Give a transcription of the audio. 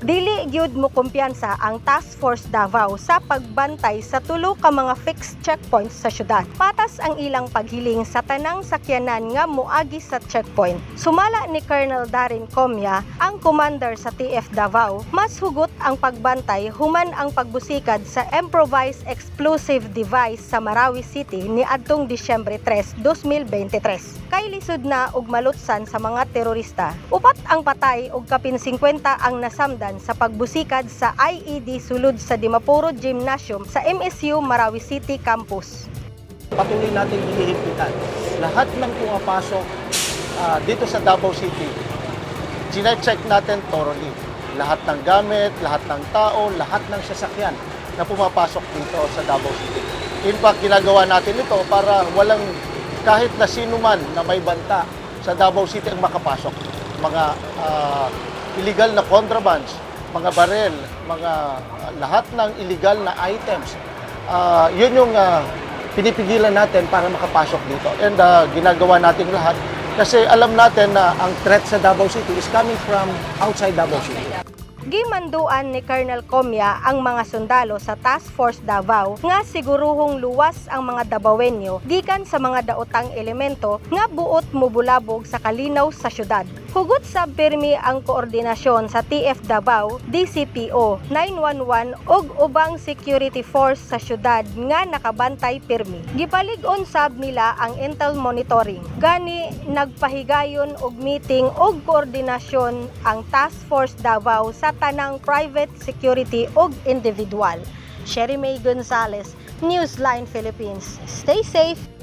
Dili gyud mo kumpiyansa ang Task Force Davao sa pagbantay sa tulo ka mga fixed checkpoints sa syudad. Patas ang ilang paghiling sa tanang sakyanan nga moagi sa checkpoint. Sumala ni Colonel Darin Comia, ang commander sa TF Davao, mas hugot ang pagbantay human ang pagbusikad sa improvised explosive device sa Marawi City ni adtong Disyembre 3, 2023. Kay lisod na og malutsan sa mga terorista. Upat ang patay ug kapin 50 ang nasamdan sa pagbusikad sa IED sulod sa Dimapuro Gymnasium sa MSU Marawi City Campus. patuloy natin hinihigpitan. Lahat ng pumapasok ah, dito sa Davao City, chinecheck natin thoroughly. Lahat ng gamit, lahat ng tao, lahat ng sasakyan na pumapasok dito sa Davao City. In fact, ginagawa natin ito para walang kahit na sino man na may banta sa Davao City ang makapasok. Mga ah, illegal na contrabands, mga barel, mga ah, lahat ng illegal na items. Ah, yun yung ah, pinipigilan natin para makapasok dito. And ah, ginagawa natin lahat kasi alam natin na ang threat sa Davao City is coming from outside Davao City. Gimanduan ni Colonel Comia ang mga sundalo sa Task Force Davao nga siguruhong luwas ang mga Davaoenyo gikan sa mga daotang elemento nga buot mubulabog sa kalinaw sa syudad. Hugot sa pirmi ang koordinasyon sa TF Davao, DCPO, 911 ug ubang security force sa syudad nga nakabantay pirmi. Gipalig-on sab nila ang intel monitoring. Gani nagpahigayon og meeting og koordinasyon ang Task Force Davao sa tanang private security ug individual. Sherry May Gonzalez, Newsline Philippines. Stay safe!